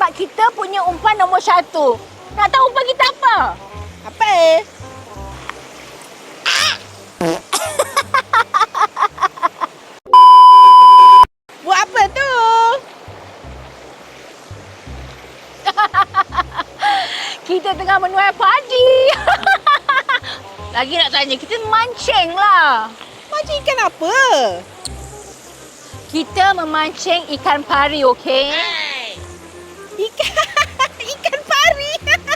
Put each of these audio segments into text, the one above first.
Sebab kita punya umpan nombor satu. Nak tahu umpan kita apa? Apa eh? Buat apa tu? Kita tengah menuai padi. Lagi nak tanya, kita mancing lah. Macam ikan apa? Kita memancing ikan pari, okey? Ikan ikan pari.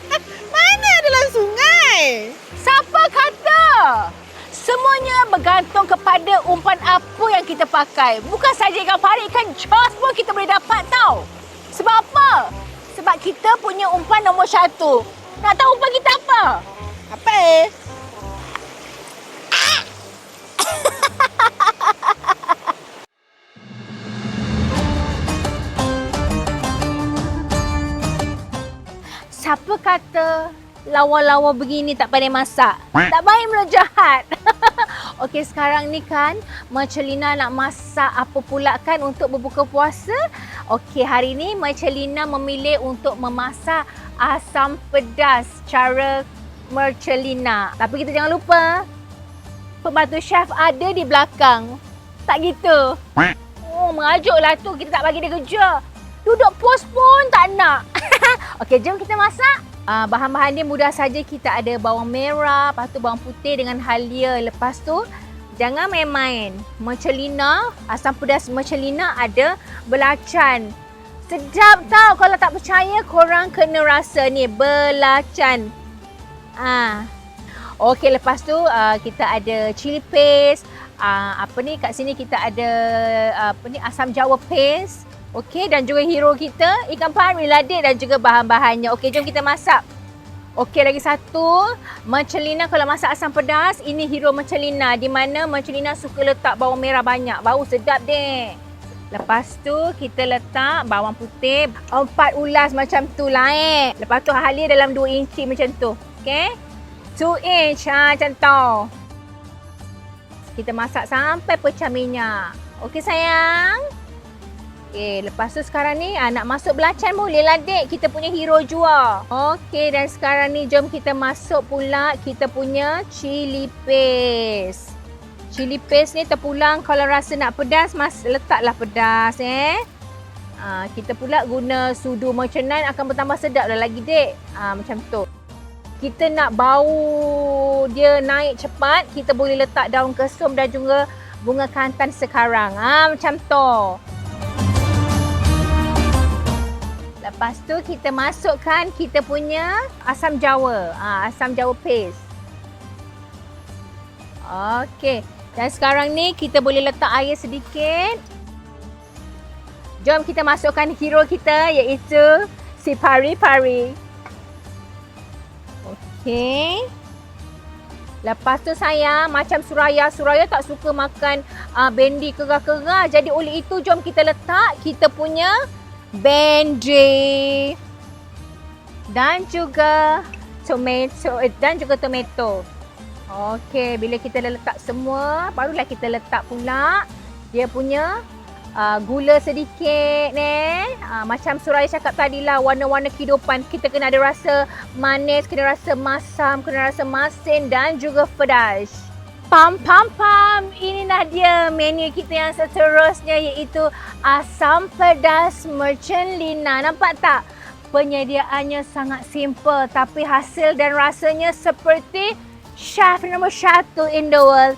Mana dalam sungai? Siapa kata? Semuanya bergantung kepada umpan apa yang kita pakai. Bukan saja ikan pari, ikan jos pun kita boleh dapat tau. Sebab apa? Sebab kita punya umpan nombor satu. Nak tahu umpan kita apa? Apa eh? Siapa kata lawa-lawa begini tak pandai masak? Tak baik mulut jahat. Okey, sekarang ni kan Mercelina nak masak apa pula kan untuk berbuka puasa? Okey, hari ni Mercelina memilih untuk memasak asam pedas cara Mercelina. Tapi kita jangan lupa, pembantu chef ada di belakang. Tak gitu. Oh, mengajuklah tu. Kita tak bagi dia kerja. Duduk pos pun tak nak. Okey, jom kita masak. Uh, bahan-bahan dia mudah saja. Kita ada bawang merah, lepas tu bawang putih dengan halia. Lepas tu, jangan main-main. Mercelina, asam pedas mercelina ada belacan. Sedap tau. Kalau tak percaya, korang kena rasa ni. Belacan. Ah. Okey, lepas tu uh, kita ada chili paste. Uh, apa ni kat sini kita ada uh, apa ni asam jawa paste. Okey dan juga hero kita ikan pari ladit dan juga bahan-bahannya. Okey, jom kita masak. Okey, lagi satu. Mercelina kalau masak asam pedas, ini hero Mercelina di mana Mercelina suka letak bawang merah banyak. Bau sedap deh. Lepas tu kita letak bawang putih empat ulas macam tu lah eh. Lepas tu halia dalam 2 inci macam tu. Okey? 2 inch ha, macam tu. Kita masak sampai pecah minyak. Okey sayang? Okey, lepas tu sekarang ni ah, nak masuk belacan boleh lah dek. Kita punya hero jua. Okey, dan sekarang ni jom kita masuk pula kita punya chili paste. Chili paste ni terpulang kalau rasa nak pedas, mas letaklah pedas eh. Ah, kita pula guna sudu mercenan akan bertambah sedap dah lagi dek. Ah, macam tu. Kita nak bau dia naik cepat, kita boleh letak daun kesum dan juga bunga kantan sekarang. Ah, macam tu. Lepas tu kita masukkan kita punya asam jawa. Ha, asam jawa paste. Okey. Dan sekarang ni kita boleh letak air sedikit. Jom kita masukkan hero kita iaitu si pari-pari. Okey. Lepas tu sayang, macam Suraya. Suraya tak suka makan uh, bendi kerah-kerah. Jadi oleh itu jom kita letak kita punya bendi dan juga tomato eh, dan juga tomato. Okey, bila kita dah letak semua, barulah kita letak pula dia punya uh, gula sedikit ni. Uh, macam Suraya cakap tadi lah, warna-warna kehidupan. Kita kena ada rasa manis, kena rasa masam, kena rasa masin dan juga pedas. Pam pam pam. Inilah dia menu kita yang seterusnya iaitu asam pedas mercelina. Nampak tak? Penyediaannya sangat simple tapi hasil dan rasanya seperti chef nombor satu in the world